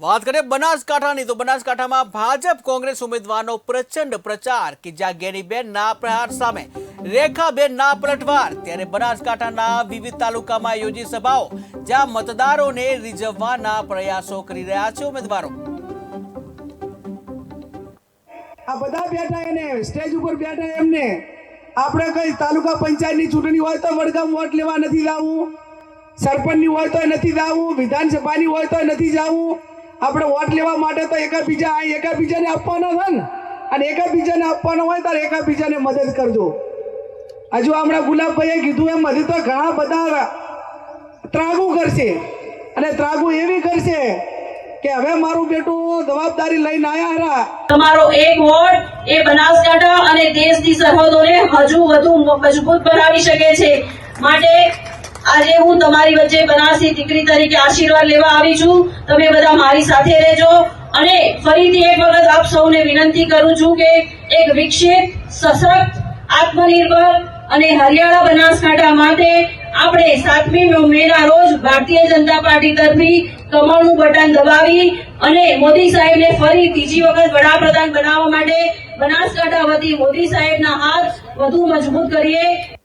વાત કરીએ બનાસકાંઠાની, તો બનાસકાંઠામાં ભાજપ કોંગ્રેસ ઉમેદવારનો પ્રચંડ પ્રચાર કે જ્યાં ગેનીબેનના પ્રહાર સામે રેખાબેનના પલટવાર ત્યારે બનાસકાંઠાના વિવિધ તાલુકામાં યોજી સભાઓ, જ્યાં મતદારોને રીઝવવાના પ્રયાસો કરી રહ્યા છે ઉમેદવારો. આ બધા બેઠા એને, સ્ટેજ ઉપર બેઠા એમને. આપણે કઈ તાલુકા પંચાયતની ચૂંટણી હોય તો વડગામ વોટ લેવા નથી જવું, સરપંચની હોય તો નથી જવું, વિધાનસભાની હોય તો નથી જવું. આપણે વોટ લેવા માટે તો એકાબીજા આ એકાબીજાને આપવાના છે ને? અને એકાબીજાને આપવાનો હોય ત્યારે એકાબીજાને મદદ કરજો. હજુ હમણાં ગુલાબભાઈએ કીધું એમ, હજી તો ઘણા બધા ત્રાગુ કરશે. અને ત્રાગુ એવી કરશે કે હવે મારું બેટું જવાબદારી લઈને આયા હરા. તમારો એક વોટ એ બનાસકાંઠા અને દેશની સરહદોને હજુ વધુ મજબૂત બનાવી શકે છે. માટે આજે હું તમારી વચ્ચે બનાસી દીકરી તરીકે આશીર્વાદ લેવા આવી છું. તમે બધા મારી સાથે રહેજો. અને ફરીથી એક વખત આપ સૌને વિનંતી કરું છું કે એક વિકસિત, સશક્ત, આત્મનિર્ભર અને હરિયાળા બનાસકાંઠા માટે આપણે સાતમી મેના રોજ ભારતીય જનતા પાર્ટી તરફી કમળનું બટન દબાવી અને મોદી સાહેબને ફરી ત્રીજી વખત વડાપ્રધાન બનાવવા માટે બનાસકાંઠા વતી મોદી સાહેબના હાથ વધુ મજબૂત કરીએ.